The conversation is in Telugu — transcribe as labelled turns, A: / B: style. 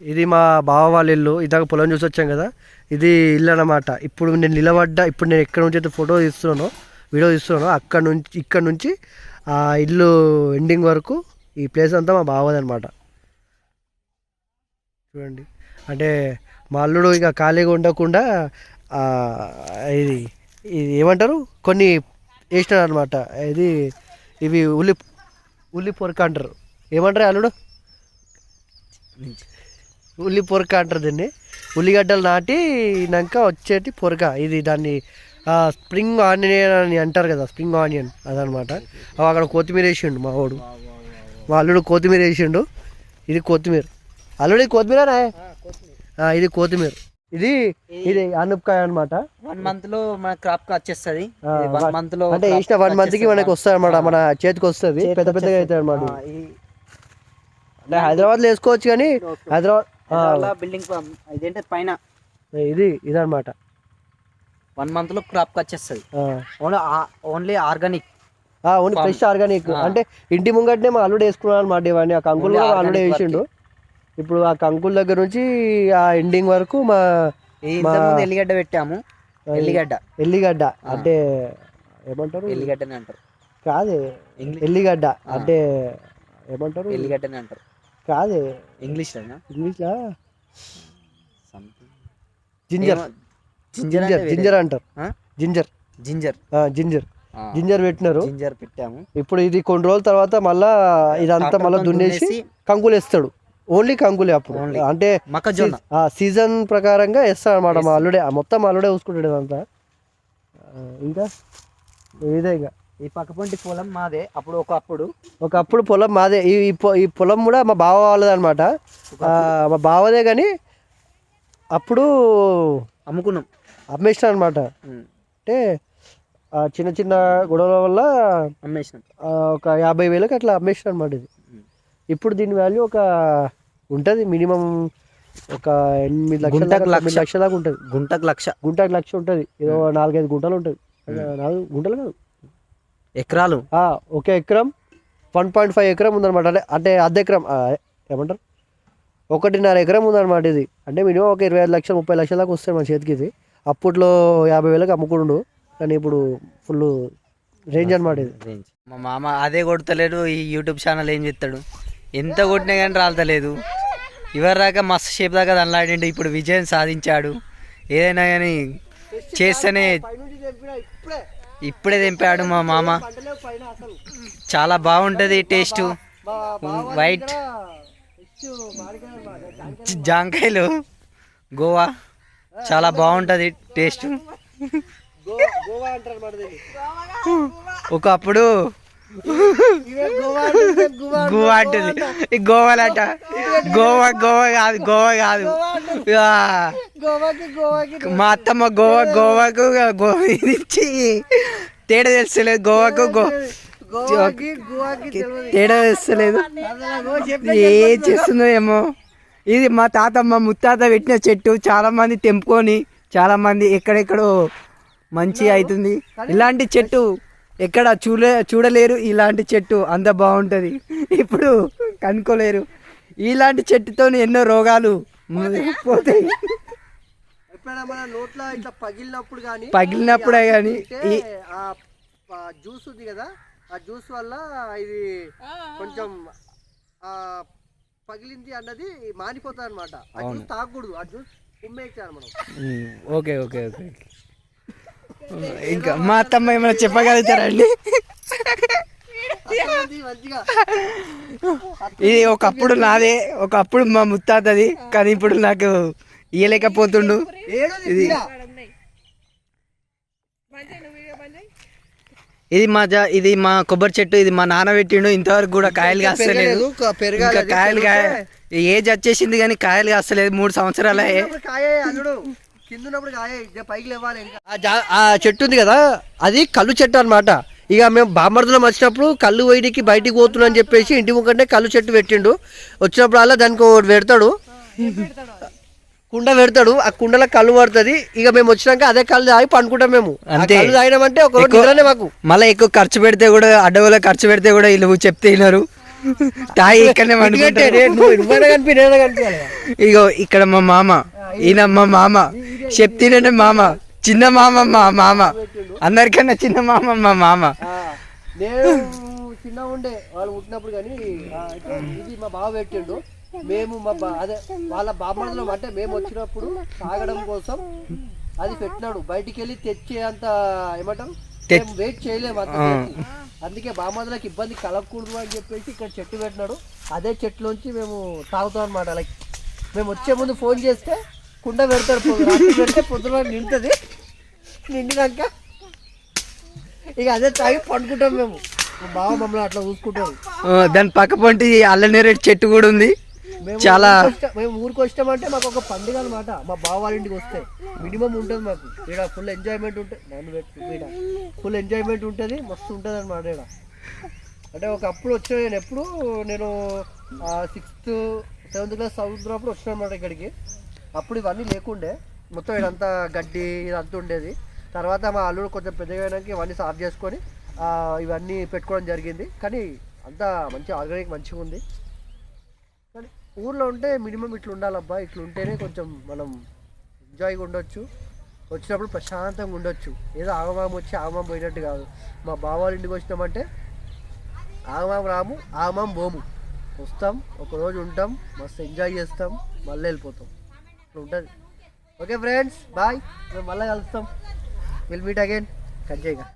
A: ఇది మా బావ వాళ్ళ ఇల్లు. ఇదాక పొలం చూసి వచ్చాం కదా. ఇది ఇల్లు అనమాట ఇప్పుడు నేను నిలబడ్డా ఇప్పుడు నేను ఎక్కడ నుంచి అయితే ఫోటో తీస్తున్నానో వీడియో తీస్తున్నానో అక్కడ నుంచి ఇక్కడ నుంచి ఆ ఇల్లు ఎండింగ్ వరకు ఈ ప్లేస్ అంతా మా బావది అనమాట చూడండి. అంటే మా అల్లుడు ఇక ఖాళీగా ఉండకుండా ఇది ఇది ఏమంటారు? కొన్ని వేసినాడు అనమాట ఇది ఇవి ఉల్లి ఉల్లి పొరక అంటారు. ఏమంటారు అల్లుడు? ఉల్లి పొరక అంటారు దీన్ని. ఉల్లిగడ్డలు నాటినాక వచ్చేటి పొరక. ఇది దాన్ని స్ప్రింగ్ ఆనియన్ అని అంటారు కదా స్ప్రింగ్ ఆనియన్ అదనమాట. అక్కడ కొత్తిమీర వేసిండు మా వాడు. మా అల్లుడు కొత్తిమీర వేసిండు. ఇది కొత్తిమీర. అల్లుడు కొత్తిమీరనా? ఆ, ఇది కొత్తిమీర. ఇది ఇది అనపకాయ అనమాట
B: వన్ మంత్లో మన క్రాప్ వచ్చేస్తుంది. వన్ మంత్లో
A: అంటే వేసిన వన్
B: మంత్కి.
A: మనకి వస్తుంది అనమాట మన చేతికి వస్తుంది. పెద్ద పెద్దగా. అవుతాయి అనమాట అంటే హైదరాబాద్లో వేసుకోవచ్చు కానీ హైదరాబాద్
B: బిల్డింగ్ ఇదేంటే పైన?
A: ఇది ఇదనమాట
B: వన్ మంత్లో క్రాప్ వచ్చేస్తుంది. Only only organic
A: only. Fresh organic. అంటే ఇంటి ముంగట్నే మా అల్లుడు వేసుకున్నాడు అనమాట ఇవన్నీ ఆ కంకులు అల్లుడే వేసిండు. ఇప్పుడు ఆ కంకుల దగ్గర నుంచి ఆ ఎండింగ్ వరకు మా
B: ఎల్లిగడ్డ పెట్టాము. ఎల్లిగడ్డ.
A: ఎల్లిగడ్డ. అంటే ఏమంటారు?
B: ఎల్లిగడ్డని అంటారు.
A: కాదే ఎల్లిగడ్డ. అంటే ఏమంటారు?
B: ఎల్లిగడ్డని అంటారు.
A: కాదే.
B: ఇంగ్లీష్
A: ఇంగ్లీష్లో. జింజర్.
B: జింజర్
A: జింజర్ అంటారు? జింజర్.
B: జింజర్.
A: ఆ, జింజర్. జింజర్ పెట్టినారు.
B: జింజర్ పెట్టాము.
A: ఇప్పుడు ఇది కొన్ని రోజుల తర్వాత మళ్ళా ఇదంతా మళ్ళీ దున్నేసి కంకులు వేస్తాడు ఓన్లీ కంకులే అప్పుడు. అంటే
B: మొక్కజొన్న.
A: ఆ సీజన్ ప్రకారంగా వేస్తాడు అనమాట మా. అల్లుడే. మొత్తం అల్లుడే చూసుకుంటాడు ఇదంతా. ఇంకా? ఇదే ఇక.
B: ఈ పక్కపొంటి పొలం మాదే అప్పుడు ఒకప్పుడు.
A: ఒకప్పుడు పొలం మాదే. ఈ ఈ పొ- ఈ పొలం కూడా మా బావ వాళ్ళది అనమాట మా బావదే కానీ అప్పుడు
B: అమ్ముకున్నాం.
A: అమ్మేసిన అనమాట అంటే ఆ చిన్న చిన్న గొడవల వల్ల
B: అమ్మేసినాం.
A: ఆ, ఒక యాభై వేలకు అట్లా అమ్మేసిన అనమాట ఇది. ఇప్పుడు దీని వాల్యూ ఒక ఉంటుంది మినిమం ఒక ఎనిమిది లక్షల
B: లక్ష.
A: దాకా ఉంటుంది.
B: గుంటకు లక్ష.
A: గుంటకు లక్ష ఉంటుంది. ఏదో నాలుగైదు గుంటలు ఉంటుంది నాలుగు గుంటలు కాదు.
B: ఎకరాలు?
A: ఒక ఎకరం వన్ పాయింట్ ఫైవ్ ఎకరం ఉందన్నమాట. అంటే అంటే అర్ధ ఎకరం ఏమంటారు? ఒకటిన్నర ఎకరం ఉందన్నమాట ఇది. అంటే మినిమం ఒక ఇరవై ఐదు లక్షలు ముప్పై లక్షల దాకా వస్తాయి మన చేతికి ఇది. అప్పట్లో యాభై వేలకు అమ్ముకుండు కానీ ఇప్పుడు ఫుల్ రేంజ్ అనమాట ఇది.
B: రేంజ్. మా మామ అదే కొడతలేడు ఈ యూట్యూబ్ ఛానల్ ఏం చెప్తాడు ఎంత కొట్టినా కానీ రాలతలేదు. ఇవరి దాకా మస్తు షేప్ దాకా దండలాడిండు ఇప్పుడు విజయం సాధించాడు. ఏదైనా కానీ చేస్తేనే ఇప్పుడే తెంపాడు మా మామ. చాలా బాగుంటుంది టేస్ట్. వైట్ జాంకాయలు. గోవా. చాలా బాగుంటుంది టేస్ట్. ఒకప్పుడు గోవా అంటుంది ఈ గోవాలట గోవా గోవా కాదు గోవా కాదు. మా అత్తమ్మ గోవా గోవాకు గోవా ఇచ్చి. తేడా తెలుస్తలేదు గోవాకు గో తేడా తెలుస్తలేదు. ఏం చేస్తుందో ఏమో. ఇది మా తాతమ్మ ముత్తాత పెట్టిన చెట్టు. చాలా మంది తెంపుకొని చాలా మంది ఎక్కడెక్కడో మంచి అవుతుంది ఇలాంటి చెట్టు ఎక్కడ చూడలే చూడలేరు ఇలాంటి చెట్టు అంత బాగుంటుంది. ఇప్పుడు కనుక్కోలేరు. ఇలాంటి చెట్టుతో ఎన్నో రోగాలు పోతాయి.
A: నోట్లో ఇట్లా పగిలినప్పుడు కానీ
B: పగిలినప్పుడే కానీ
A: జ్యూస్ ఉంది కదా ఆ జ్యూస్ వల్ల ఇది కొంచెం ఆ పగిలింది అన్నది మానిపోతుంది అనమాట ఆ జ్యూస్ తాగకూడదు ఆ జ్యూస్ ఉమ్మేయించాలి మనం.
B: Okay okay okay. ఇంకా మా అత్తమ్మ ఏమైనా చెప్పగలుగుతారండి ఇది ఒకప్పుడు నాదే ఒకప్పుడు మా ముత్తాతది కానీ ఇప్పుడు నాకు ఇయ్యలేకపోతుండు. ఇది ఇది మా జా ఇది మా కొబ్బరి చెట్టు ఇది మా నాన్న పెట్టిండు. ఇంతవరకు కూడా కాయలు కాస్తలేదు. ఇంకా కాయలు కాయ ఏజ్ వచ్చేసింది కానీ కాయలు కాస్తలేదు. మూడు సంవత్సరాలు
A: కింద ఉన్నప్పుడు కాయ ఇక పైకి లేవాలి ఇంకా. ఆ జా- ఆ చెట్టు ఉంది కదా అది కళ్ళు చెట్టు అన్నమాట. ఇక మేము బామర్దులం వచ్చినప్పుడు కళ్ళు వేయడానికి బయటికి పోతున్నా అని చెప్పేసి ఇంటి ముఖంటే కళ్ళు చెట్టు పెట్టిండు. వచ్చినప్పుడు అలా దానికి ఒకటి పెడతాడు. కుండ పెడతాడు. ఆ కుండలో కళ్ళు పడుతుంది. ఇక మేము వచ్చినాక అదే కళ్ళు తాగి పండుకుంటాం మేము. ఆ
B: అంతే.
A: కళ్ళు తాగినామంటే ఒక రోజు
B: ఎక్కువ-
A: నిద్రనే మాకు.
B: మళ్ళీ ఎక్కువ ఖర్చు పెడితే కూడా అడవులో ఖర్చు పెడితే కూడా వీళ్ళు చెప్తే వినరు. తాగి ఇక్కడనే
A: ఎందుకంటే
B: వండుకుంటారు
A: నే- నువ్వు నువ్వైనా కనిపి నేనే కనిపించాలి
B: ఇగో ఇక్కడ మా మామ. ఈయన మా మామ. చెప్తేనే మామ. చిన్న మామ మా మామ. అందరికన్నా చిన్న మామ మా మామ.
A: నేను చిన్న ఉండే వాళ్ళు పుట్టినప్పుడు కానీ ఇది మా బావ పెట్టిండు. మేము మా బా అదే వాళ్ళ బామ్మలో అంటే మేము వచ్చినప్పుడు తాగడం కోసం అది పెట్టినాడు. బయటికి వెళ్ళి తెచ్చే అంత ఏమంటాం? మేము వెయిట్ చేయలేము అంత. అందుకే బామ్మదులకు ఇబ్బంది కలగకూడదు అని చెప్పేసి ఇక్కడ చెట్టు పెట్టినాడు. అదే చెట్టులోంచి మేము తాగుతాం అనమాట లైక్ మేము వచ్చే ముందు ఫోన్ చేస్తే కుండ రాత్రి పెడితే పొద్దున నిండుతుంది. నిండినాక ఇక అదే తాగి పండుకుంటాం మేము. బావ మమ్మల్ని అట్లా చూసుకుంటాడు.
B: ఆ, దాని పక్క పొంటి అల్లనేరేడు చెట్టు కూడా ఉంది. చాలా
A: మేము ఊరికి వచ్చామంటే మాకు ఒక పండుగ అనమాట మా బావ వాళ్ళ ఇంటికి వస్తే మినిమం ఉంటుంది మాకు. ఇక్కడ ఫుల్ ఎంజాయ్మెంట్ ఉంటుంది. నన్ను పెట్టు ఇక్కడ ఫుల్ ఎంజాయ్మెంట్ ఉంటుంది. మస్తు ఉంటుంది అనమాట ఇక్కడ అంటే ఒక అప్పుడు వచ్చిన నేను ఎప్పుడు నేను సిక్స్త్ సెవెంత్ క్లాస్ చదువుతున్నప్పుడు వచ్చిన అనమాట ఇక్కడికి. అప్పుడు ఇవన్నీ లేకుండే. మొత్తం ఇదంతా గడ్డి ఇదంతా ఉండేది. తర్వాత మా అల్లుడు కొంచెం పెద్దగా అయినాక ఇవన్నీ సాఫ్ చేసుకొని ఇవన్నీ పెట్టుకోవడం జరిగింది. కానీ అంతా మంచి ఆర్గానిక్ మంచిగా ఉంది. కానీ ఊర్లో ఉంటే మినిమం ఇట్లా ఉండాలబ్బా. ఇట్లా ఉంటేనే కొంచెం మనం ఎంజాయ్గా ఉండొచ్చు. వచ్చినప్పుడు ప్రశాంతంగా ఉండొచ్చు. ఏదో ఆగమాం వచ్చి ఆగమాం పోయినట్టు కాదు. మా బావాల ఇంటికి వచ్చినామంటే ఆగమాం రాము ఆగమాం బోము వస్తాం ఒకరోజు ఉంటాం మస్తు ఎంజాయ్ చేస్తాం మళ్ళీ వెళ్ళిపోతాం. ఇట్లా ఉంటుంది ఓకే ఫ్రెండ్స్ బాయ్ మేము మళ్ళీ కలుస్తాం. విల్ మీట్ అగైన్ కట్ చేయగా